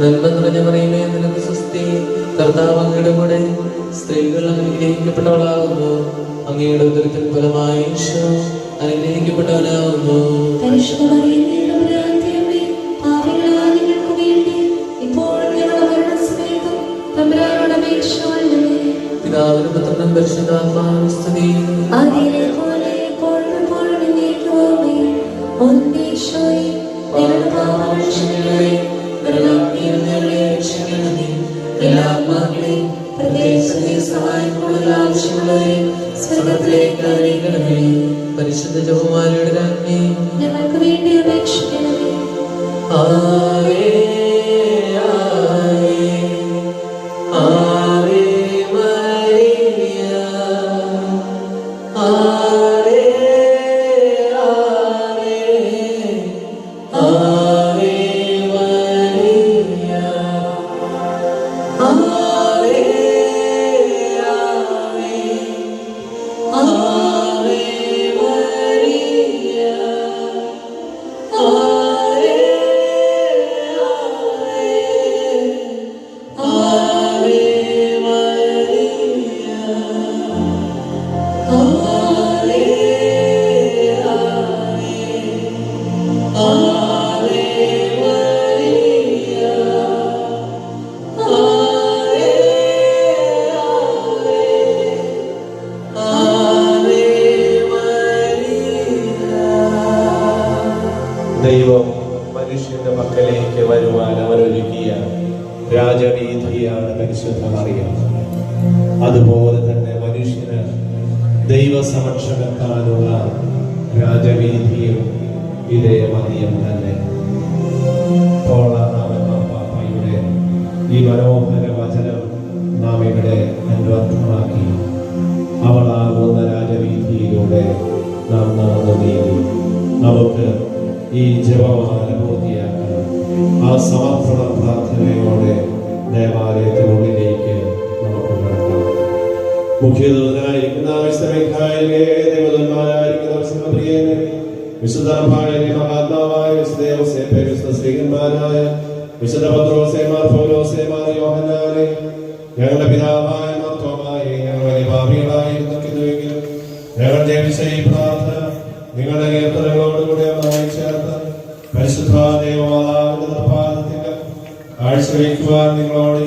നന്മ നിറഞ്ഞ പറയുമേ നിനക്ക് സുസ്ഥി കർത്താവ് അങ്ങയുടെ കൂടെ സ്ത്രീകൾ അനുഗ്രഹിക്കപ്പെട്ടവളാകുന്നു. അങ്ങയുടെ ഉദരത്തിൻ ഫലമായി ഈശോ അനുഗ്രഹിക്കപ്പെട്ടവനാകുന്നു. പിതാവിനും പുത്രനും പരിശുദ്ധാത്മാവിനും സ്തുതി. ആദിയിലെ പോലെ എപ്പോഴും എല്ലാ ആത്മാക്കളെയും, പ്രത്യേകിച്ച് നീ സഹായം കൂടുതൽ ആവശ്യമുള്ളവരെ സ്വർഗ്ഗത്തിലേക്ക് അറിയിക്കണമേ പരിശുദ്ധ ജപമാലയുടെ രാജ്ഞി ഞങ്ങൾക്ക് വേണ്ടി അപേക്ഷിക്കണമേ ആവേ ദൈവം മനുഷ്യന്റെ മക്കളിലേക്ക് വരുവാൻ അവരൊരുക്കിയ രാജവീതിയാണ് പരിശുദ്ധ അതുപോലെ തന്നെ മനുഷ്യന് ദൈവസമക്ഷമെത്താനുള്ള രാജവീതിയും ഇതേ മതിയം തന്നെ. ഈ മനോഹര വചനം നാം ഇവിടെ അനുവർത്ഥമാക്കി അവളാകുന്ന രാജവീതിയിലൂടെ നാം നടന്നു നീങ്ങി. ഈ ജപമാല ആ സമർപ്പണ പ്രാർത്ഥനയോടെ ദേവാലയത്തിനുള്ളിലേക്ക് നമുക്ക് കടക്കാം. മുഖ്യദൂതനായിരിക്കുന്ന വിശുദ്ധേവസേപ്പെ വിശുദ്ധ ഞങ്ങളുടെ പിതാവായ മർത്തോമായ ഞങ്ങൾ വലിയ നിങ്ങളുടെ കീർത്തനങ്ങളോടുകൂടെ പരിശുദ്ധ ദൈവമാതാവിന്റെ പാദത്തിൽ കാഴ്ചവെക്കുവാൻ നിങ്ങളോട്